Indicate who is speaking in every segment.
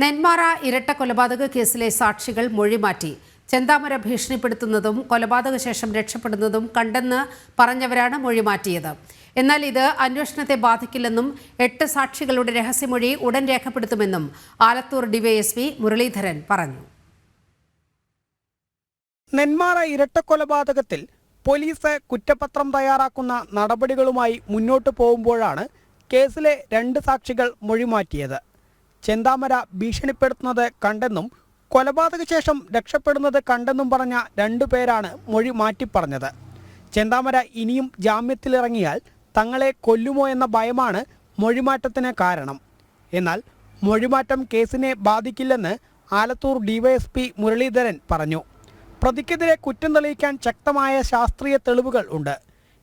Speaker 1: നെന്മാറ ഇരട്ട കൊലപാതക കേസിലെ സാക്ഷികൾ മൊഴിമാറ്റി. ചെന്താമര ഭീഷണിപ്പെടുത്തുന്നതും കൊലപാതക ശേഷം രക്ഷപ്പെടുന്നതും കണ്ടെന്ന് പറഞ്ഞവരാണ് മൊഴിമാറ്റിയത്. എന്നാൽ ഇത് അന്വേഷണത്തെ ബാധിക്കില്ലെന്നും എട്ട് സാക്ഷികളുടെ രഹസ്യമൊഴി ഉടൻ രേഖപ്പെടുത്തുമെന്നും ആലത്തൂർ ഡിവൈഎസ്പി മുരളീധരൻ പറഞ്ഞു.
Speaker 2: നെന്മാറ ഇരട്ടക്കൊലപാതകത്തിൽ പോലീസ് കുറ്റപത്രം തയ്യാറാക്കുന്ന നടപടികളുമായി മുന്നോട്ട് പോകുമ്പോഴാണ് കേസിലെ രണ്ട് സാക്ഷികൾ മൊഴിമാറ്റിയത്. ചെന്താമര ഭീഷണിപ്പെടുത്തുന്നത് കണ്ടെന്നും കൊലപാതക ശേഷം രക്ഷപ്പെടുന്നത് കണ്ടെന്നും പറഞ്ഞ രണ്ടു പേരാണ് മൊഴി മാറ്റിപ്പറഞ്ഞത്. ചെന്താമര ഇനിയും ജാമ്യത്തിലിറങ്ങിയാൽ തങ്ങളെ കൊല്ലുമോ എന്ന ഭയമാണ് മൊഴിമാറ്റത്തിന് കാരണം. എന്നാൽ മൊഴിമാറ്റം കേസിനെ ബാധിക്കില്ലെന്ന് ആലത്തൂർ ഡിവൈഎസ്പി മുരളീധരൻ പറഞ്ഞു. പ്രതിക്കെതിരെ കുറ്റം തെളിയിക്കാൻ ശക്തമായ ശാസ്ത്രീയ തെളിവുകൾ ഉണ്ട്.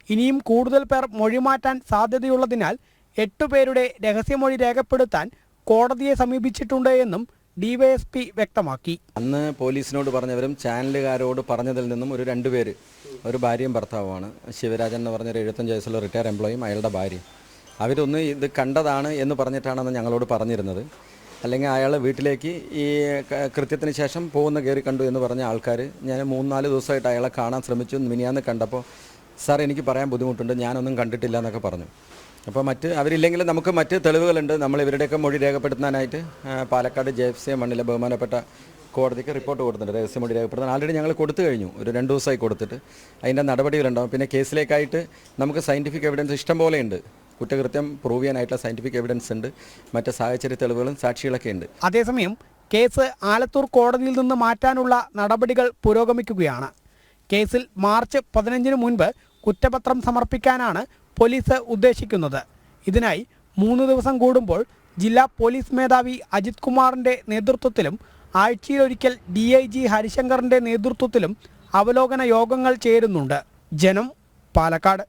Speaker 2: ഇനിയും കൂടുതൽ പേർ മൊഴിമാറ്റാൻ സാധ്യതയുള്ളതിനാൽ എട്ടുപേരുടെ രഹസ്യമൊഴി രേഖപ്പെടുത്താൻ കോടതിയെ സമീപിച്ചിട്ടുണ്ട് എന്നും ഡിവൈഎസ്പി വ്യക്തമാക്കി.
Speaker 3: അന്ന് പോലീസിനോട് പറഞ്ഞവരും ചാനലുകാരോട് പറഞ്ഞതിൽ നിന്നും ഒരു രണ്ടുപേര് ഒരു ഭാര്യയും ഭർത്താവുമാണ്. ശിവരാജൻ എന്ന് പറഞ്ഞൊരു എഴുപത്തഞ്ച് വയസ്സുള്ള റിട്ടയർ എംപ്ലോയിയും അയാളുടെ ഭാര്യയും. അവരൊന്ന് ഇത് കണ്ടതാണ് എന്ന് പറഞ്ഞിട്ടാണെന്ന് ഞങ്ങളോട് പറഞ്ഞിരുന്നത്. അല്ലെങ്കിൽ അയാൾ വീട്ടിലേക്ക് ഈ കൃത്യത്തിന് ശേഷം പോകുന്ന കയറി കണ്ടു എന്ന് പറഞ്ഞ ആൾക്കാർ ഞാൻ മൂന്നാൽ ദിവസമായിട്ട് അയാളെ കാണാൻ ശ്രമിച്ചു. മിനിയാന്ന് കണ്ടപ്പോൾ സാർ എനിക്ക് പറയാൻ ബുദ്ധിമുട്ടുണ്ട്. ഞാനൊന്നും കണ്ടിട്ടില്ല എന്നൊക്കെ പറഞ്ഞു. അപ്പോൾ മറ്റ് അവരില്ലെങ്കിൽ നമുക്ക് മറ്റ് തെളിവുകളുണ്ട്. നമ്മൾ ഇവരുടെയൊക്കെ മൊഴി രേഖപ്പെടുത്താനായിട്ട് പാലക്കാട് ജെ എഫ് സി മണ്ണിലെ ബഹുമാനപ്പെട്ട കോടതിക്ക് റിപ്പോർട്ട് കൊടുത്തിട്ടുണ്ട്. രഹസ്യമൊഴി രേഖപ്പെടുത്താൻ ആൾറെഡി ഞങ്ങൾ കൊടുത്തു കഴിഞ്ഞു. ഒരു രണ്ട് ദിവസമായി കൊടുത്തിട്ട്. അതിന്റെ നടപടികളുണ്ടാവും. പിന്നെ കേസിലേക്കായിട്ട് നമുക്ക് സയന്റിഫിക് എവിഡൻസ് ഇഷ്ടം പോലെയുണ്ട് കുറ്റകൃത്യം പ്രൂവ് ചെയ്യാനായിട്ടുള്ള സയന്റിഫിക് എവിഡൻസ് ഉണ്ട്. മറ്റ് സാഹചര്യ തെളിവുകളും സാക്ഷികളൊക്കെ ഉണ്ട്.
Speaker 2: അതേസമയം കേസ് ആലത്തൂർ കോടതിയിൽ നിന്ന് മാറ്റാനുള്ള നടപടികൾ പുരോഗമിക്കുകയാണ്. കേസിൽ മാർച്ച് പതിനഞ്ചിന് മുൻപ് കുറ്റപത്രം സമർപ്പിക്കാനാണ് പോലീസ് ഉദ്ദേശിക്കുന്നത്. ഇതിനായി മൂന്ന് ദിവസം കൂടുമ്പോൾ ജില്ലാ പോലീസ് മേധാവി അജിത് കുമാറിന്റെ നേതൃത്വത്തിലും ആഴ്ചയിലൊരിക്കൽ ഡി ഐ ജി ഹരിശങ്കറിന്റെ നേതൃത്വത്തിലും അവലോകന യോഗങ്ങൾ ചേരുന്നുണ്ട്. ജനം പാലക്കാട്.